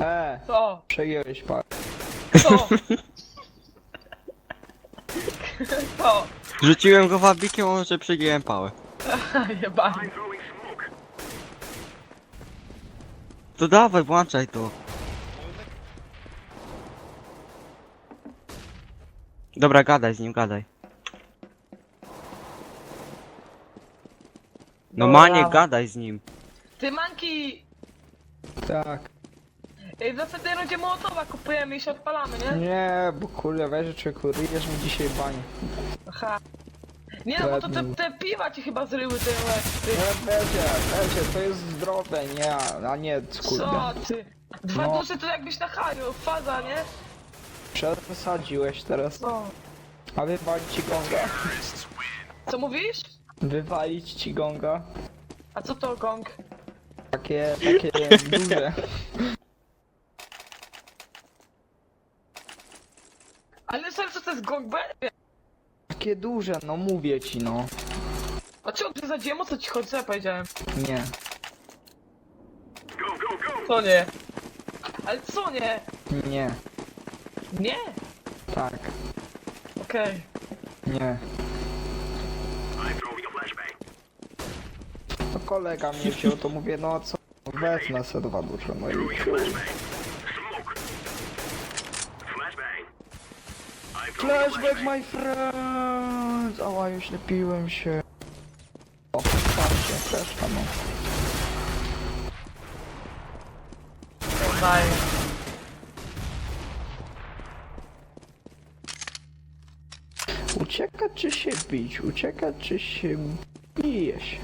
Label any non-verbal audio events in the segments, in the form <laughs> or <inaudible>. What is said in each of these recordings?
E, Co? przegięłeś pan. Co? <laughs> Co? Rzuciłem go wabikiem, a może przegięłem pałę. <laughs> Jebany. To dawaj, włączaj to. Dobra, gadaj z nim, gadaj. No Dobra. Maniek, gadaj z nim. Ty manki! Tak. Ej, w następnej rundzie Mołotowa kupujemy i się odpalamy, nie? Nie, bo kurde, weź człowieku, ryjesz mi dzisiaj bani. Aha. Nie no, bo to te, te piwa ci chyba zryły te łeb. Nie, wiecie, wiecie, to jest zdrowe, nie, a nie, kurde. Co ty? Dwa No. dusze to jakbyś na haju, faza, nie? Przesadziłeś teraz. Co? A wywalić ci gonga? Co mówisz? Wywalić ci gonga? A co to gong? Takie, takie duże. Ale serio, co to jest gong? Bo ja nie wiem. Takie duże, no mówię ci, no. A czemu ty zadziłem? O co ci chodzi? Co ja powiedziałem? Nie. Co nie? Ale co nie? Nie. Nie? Tak. Okej. Nie. To kolega mnie wziął, to mówię, no co? Wezmę se dwa duże, no i Flashback, my friend! Ała, już lepiłem się. O, patrzcie, fleszka, no. Daj. Uciekać czy się bić? Uciekać czy się bije się?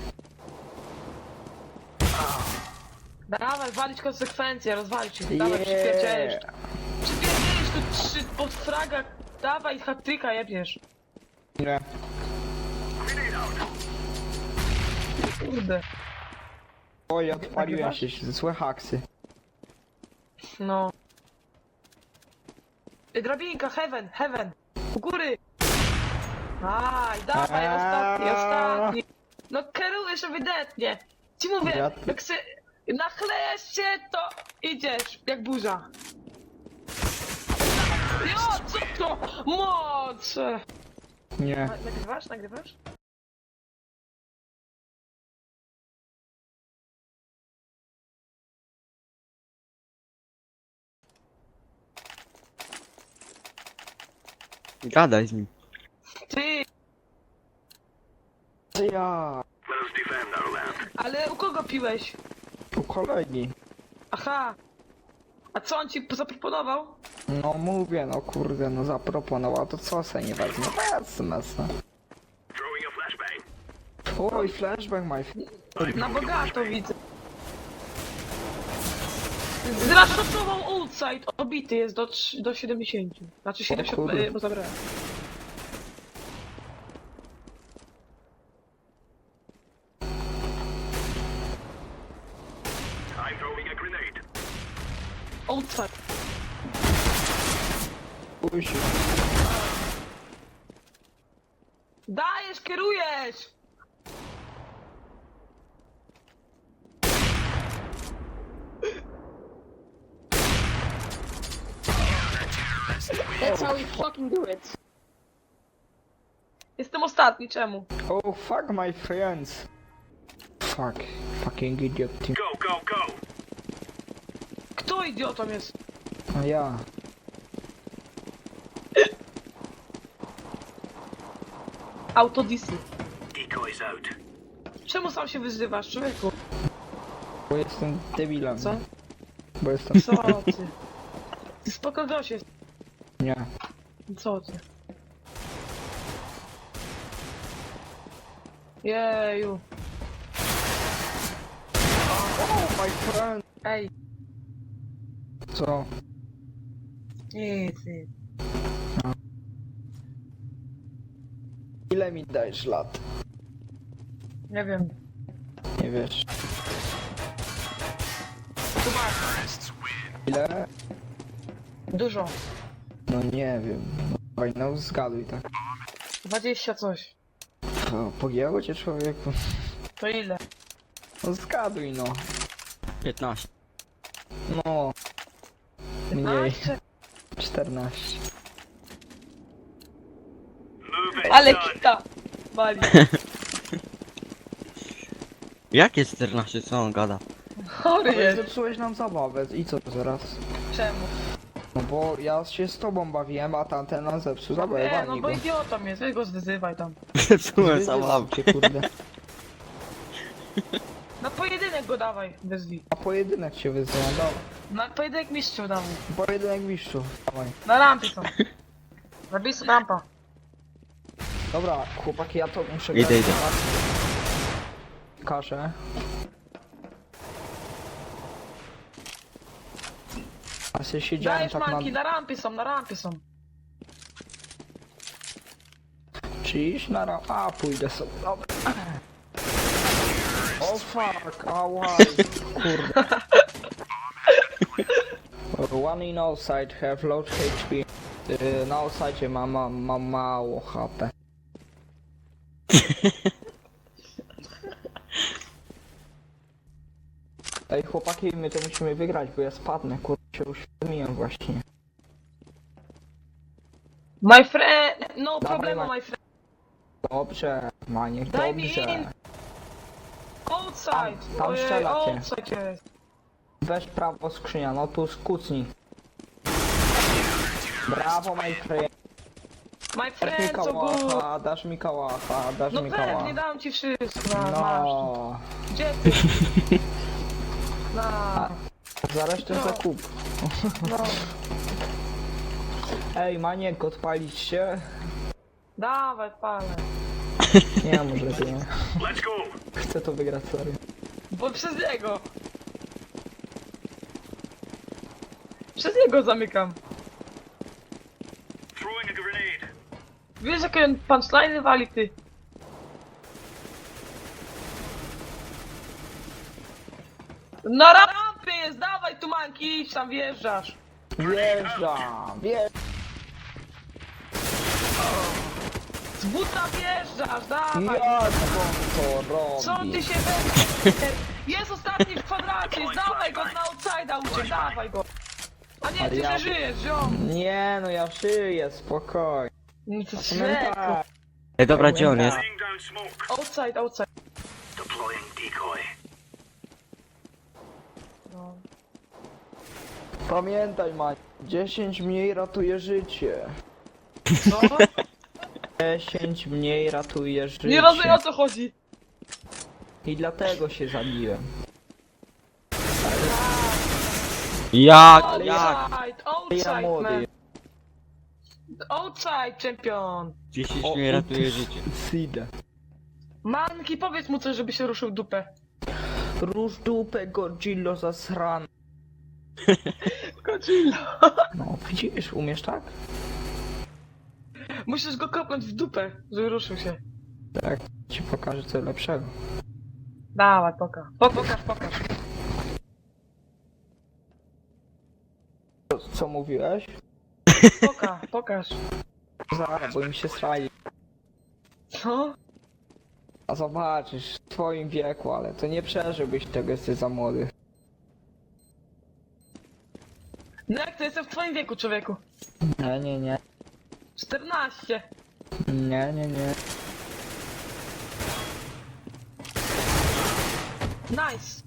Dawaj, walić konsekwencje, rozwalić ich. Dawaj, przypierdzielisz. Yeah. Przypierdzielisz tu trzy fraga. Dawaj, hatyka jebiesz. Nie. Kurde. Oj, odpaliłem się, złe haksy. No. Drabinka, heaven, heaven. U góry. Aj, dawaj, Eee. ostatni, ostatni. No kierujesz ewidentnie. Ci mówię, Ja- jak się nachlejesz się, to idziesz, jak burza. Jo, co to? Moc! Nie. Na- Nagrywasz, nagrywasz? Gadaj z nim. Ty, Ja. ale u kogo piłeś? U kolegi. Aha. A co on ci zaproponował? No mówię, no kurde, no zaproponował, to co se nie wezmę? Wezmę se. Oj, flashback, my. Na bogato widzę. Zraszotował outside, obity jest do, trz- do 70. Znaczy 70, kurde. y, bo zabrałem. Outside. Uj się. Dajesz, kierujesz! That's how we fucking do it. Jestem ostatni, czemu? Oh, fuck my friends. Fuck. Fucking idiot team. Kto idiotą jest? A ja. Autodisy. Czemu sam się wyzywasz, człowieku? Bo jestem debilem. Co? Bo jestem... Co <laughs> ty? Ty spoko gość jest. Nie. Co ty? Jeju. Oh, my friend. Ej, Co? nic, nic. Ile mi dajesz lat? Nie wiem. Nie wiesz. Ile? Dużo. No nie wiem. No, Dawaj, no zgaduj tak. 20 coś. O, pogięło cię człowieku? To ile? No zgaduj no. 15. No. Mniej. Nice. 14. Ale kita! Bali. <laughs> Jakie 14, co on gada? Chory Ale jest. zepsułeś nam zabawę. I co teraz? Czemu? No bo ja się z tobą bawiłem, a tamten nam zepsuł zabawę. Nie, no bo go. idiotą jest, weź go zwyzywaj tam. Zepsułem zabawę. cię, kurde. Na pojedynek go dawaj, wezwij. A pojedynek się wyzywa, dobra. Na pojedynek mistrzów dawaj. Pojedynek mistrzów, dawaj. Na rampie są. Na blisko rampa. Dobra, chłopaki, ja to muszę Idę, grać. idę. Kaszę. A się siedziałem Dajesz tak na... manki, na rampie są, na rampie są. Czy iść na ram... A, pójdę sobie, dobra. O fuck, ała, kurde. <laughs> One in outside have low HP. Yy, na outside mam, mam, mam mało HP. <laughs> Ej chłopaki, my to musimy wygrać, bo ja spadnę, kurde się uświadomiłem właśnie. My friend, no Dawaj, problemu Mike. my friend. Dobrze, Maniek, Daj mi dobrze. in. Outside. Tam- tam Ojej, strzelacie. outside jest. Weź prawo skrzynia, no tu skucnij. Brawo, my friend. My Dasz mi friend, good. kałacha, dasz mi kałacha, dasz No mi pewnie, kałacha. dam ci wszystko, no. masz. No, Gdzie ty? <laughs> No, za resztę No. zakup. no. Ej, Maniek, odpalić się? Dawaj, palę. Nie, może lepiej nie. Chcę to wygrać, serio. Bo przez niego. Przez niego zamykam. Wiesz jakie on punchline wali ty? Na rampie jest, dawaj tu manki, idź tam wjeżdżasz. Wjeżdżam, wjeżdżam. Z buta wjeżdżasz, dawaj. Jak on to robi? Co ty się we... Jest ostatni w kwadracie, dawaj go na outside'a uciek, dawaj go. A nie, Ale ty ja- nie żyjesz, ziom. Nie, no ja żyję, spokojnie. Nie, to jest Pamiętaj. Ej, dobra, gdzie on jest? Outside, outside. Deploying decoy. No. Pamiętaj, Maniek. 10 mniej ratuje życie. Co? 10 mniej ratuje życie. Nie rozumiem o co chodzi. I dlatego się zabiłem. Jak? Ale Jak? Outside, Ja outside, młody. man. Outside, champion. 10 O, mi o, ratuje <laughs> życie. Sidę. Manki, powiedz mu coś, żeby się ruszył w dupę. Róż dupę Godzillo zasran. Godzilla. No, widzisz, umiesz tak? Musisz go kopnąć w dupę, żeby ruszył się. Tak, ci pokażę co lepszego. Dawaj, pokaż. Po, pokaż, pokaż. Co, co mówiłeś? Pokaż, pokaż. Zaraz, bo im się srali. Co? A zobaczysz, w twoim wieku, ale to nie przeżyłbyś tego, jesteś za młody. No jak to jestem w twoim wieku, człowieku? Nie, nie, nie. 14. Nie, nie, nie. Nice.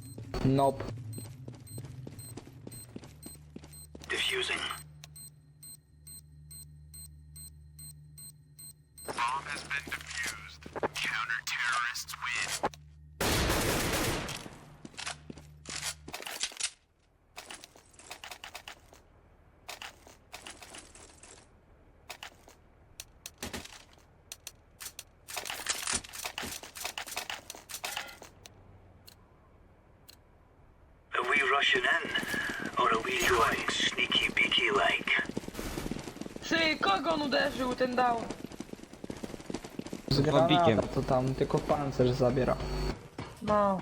Nope. Diffusing. Are we rushing in? Or are we going sneaky beaky like? Ty, kogo on uderzył, ten dał? Z Wabikiem. granata to tam tylko pancerz zabiera. No.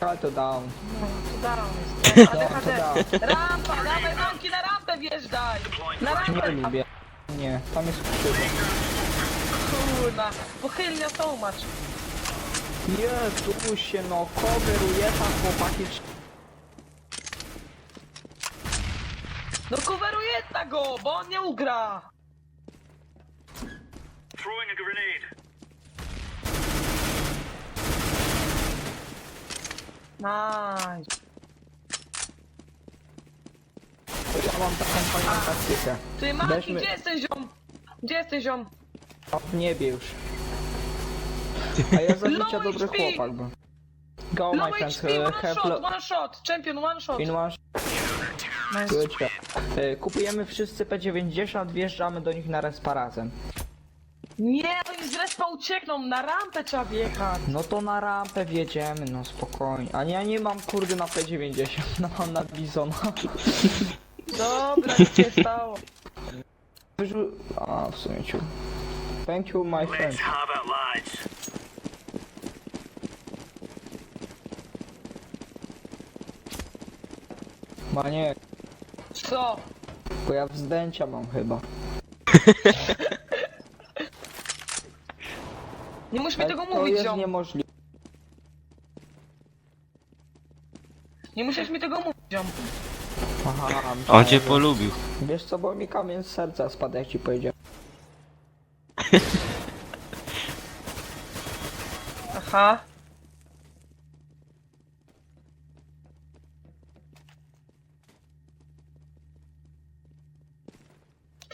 Ale to down. No, to dał jest. <laughs> No, to ADHD. Rampa, dawaj manki na rampę wjeżdżaj. Na Nie rampę. lubię. Nie, tam jest krzywo. Kurna. Pochylnia so much. Jezu się no, coveruje tam chłopaki. No coveruje go, bo on nie ugra. Throwing a grenade. Nice. Ja mam taką fajną taktykę. Ty Maki, Weźmy- gdzie jesteś ziom? Gdzie jesteś ziom? A w niebie już. A ja za życia Low dobry HP. chłopak był. Go my Low friends, HP, uh, one have shot, lo- one shot. Champion, one shot. in one Nice. Good job. E, Kupujemy wszyscy P90, wjeżdżamy do nich na respa razem. Nie, oni z respa uciekną, na rampę trzeba wjechać. No to na rampę wjedziemy, no spokojnie. A ja nie mam kurde na P90, no mam na Bizona. Dobra, nic się stało. Wyrzu- A, w sumie ciu. Thank you my friend. Maniek, Co? bo ja wzdęcia mam chyba. <laughs> Nie musisz mi Ale tego to mówić, jest ziom. niemożliwe. Nie musisz mi tego mówić, ziom. Aha, On cię polubił. Wiesz co, bo mi kamień z serca spadł jak ci powiedziałem. Aha.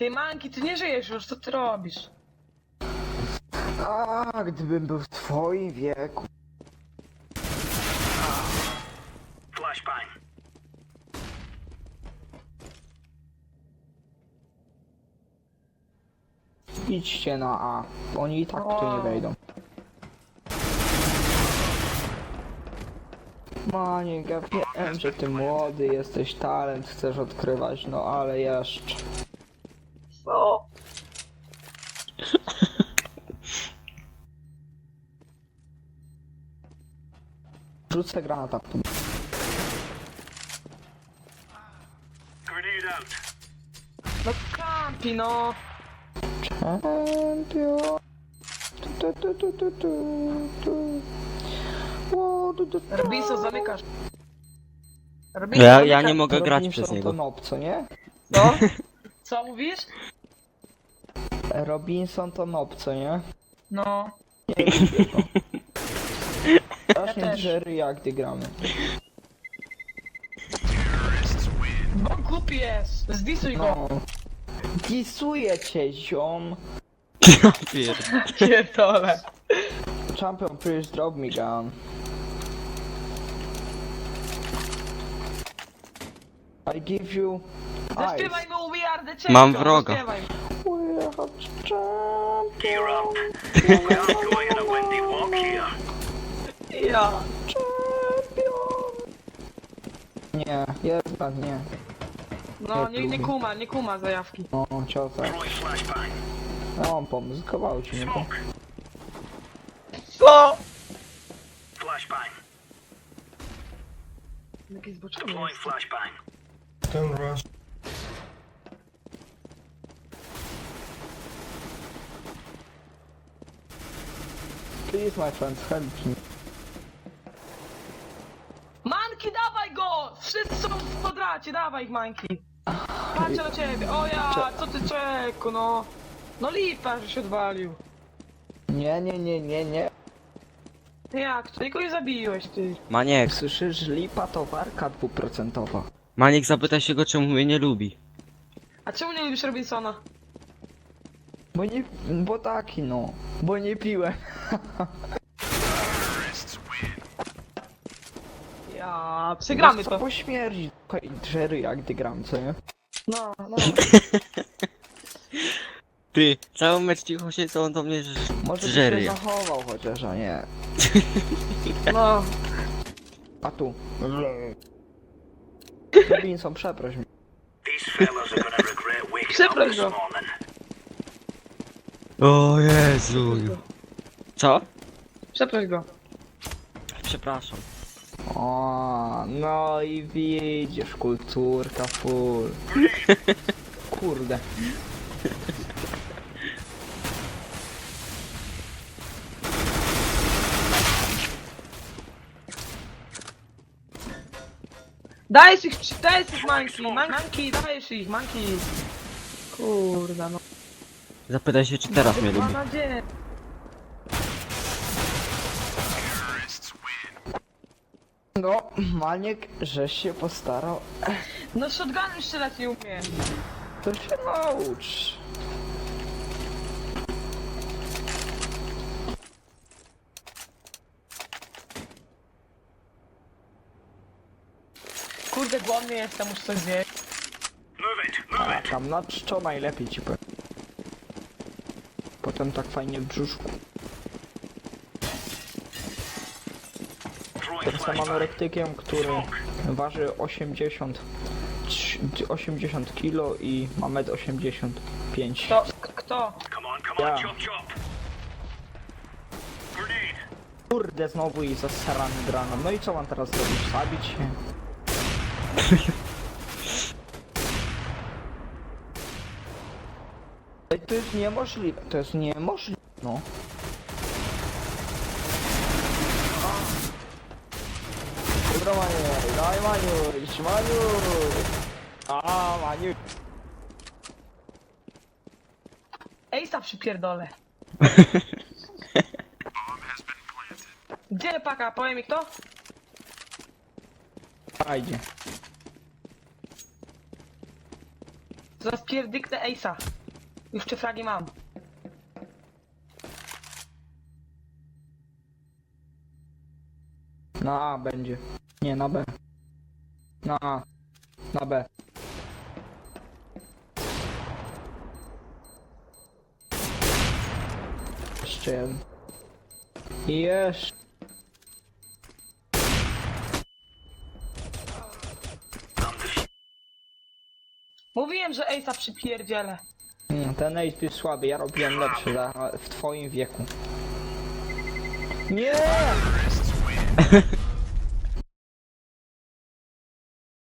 Ty Manki, ty nie żyjesz już, co ty robisz? A, gdybym był w twoim wieku. Flashbang. Idźcie na A. Oni i tak tu nie wejdą. Maniek, ja wiem, że ty młody jesteś, talent chcesz odkrywać, no ale jeszcze. Co? Rzucę granata. Grenade out. No kampi, no. Champion. Tu, tu, tu, tu, tu, tu, tu. Ło, tu, tu, tu. Robinson, zamykasz. Robinson, Ja, ja nie mogę grać Robinson przez to niego. nob, co nie? Co? Co mówisz? Robinson to nob, co nie? No. <laughs> Strasznie też. Jerry jak gdy gramy. Bo głupi jest. Zdisuj go. No. Disuję cię, ziom. Ja pierd- <laughs> Pierdolę. Champion, please drop me gun. I give you Zaśpiewaj ice. mu We Are The Champions. Mam wroga. Zaśpiewaj. Gear champion. up. We aren't going on a windy walk here. Ja. Champion. Nie, jednak nie. No, nie, nie kuma, nie kuma zajawki. No, ciota. Throwing flashbang. Ja mam pomysł, gwałci mnie to. Smoke. Co? Flashbang. Jakiś zboczony Deploying jest. flashbang. Please my friend, help me. Manki, dawaj go! Wszyscy są w kwadracie, dawaj ich, Manki. Patrzę na ciebie. O ja, co ty czeku, no. No lipa, że się odwalił. Nie, nie, nie, nie, nie. Jak to? Nikogo nie zabiłeś, ty. Maniek, Słyszysz, lipa to warka dwuprocentowa. Maniek zapytaj się go czemu mnie nie lubi. A czemu nie lubisz Robinsona? Bo nie, bo taki no. Bo nie piłem. Ja, przegramy Co to. po śmierci. Hej, Jerry jak gdy gram, co nie? No, no. <laughs> Ty, cały mecz cicho się co on do mnie że- Może się zachował chociaż, a nie. <laughs> No. A tu. <laughs> Robinson, przeproś mnie. These fellas are gonna regret waking up this morning. O Jezu. Co? Przeproś go. Przepraszam. O, no i widzisz, kulturka full. <laughs> Kurde. Dajesz ich, dajesz ich manki, man- manki, dajesz ich, manki. Kurda no. Zapytaj się, czy teraz mnie lubi. Mam nadzieję. No, Maniek, żeś się postarał. No shotgunem strzelać nie umiem. To się naucz. Kurde głodny jestem, muszę coś zjeść. Move it, move A tam na czczo najlepiej ci powiem. Potem tak fajnie w brzuszku. Teraz mam flashbang. anorektykiem, który waży 80 trz- 80 kilo i ma 1,85 m. Kto? Kto? Grenade. Kurde, znowu i zasrany granat. No i co mam teraz zrobić? Zabić się? To jest niemożliwe, to jest niemożliwe, no. Dobra, Maniu, daj Maniu, idź Maniu! A, Maniu! Ejsa przypierdolę. <laughs> Gdzie paka? Powie mi kto? Fajnie. Zaraz pierdyknę Ejsa. Już trzy fragi mam. Na A będzie. Nie, na B. Na A. Na B. Jeszcze jeden. I Jeszcze. Mówiłem, że Ejsa przypierdzielę. Mm, Ten ace jest słaby, ja robiłem lepszy za, w twoim wieku. Nie! <laughs>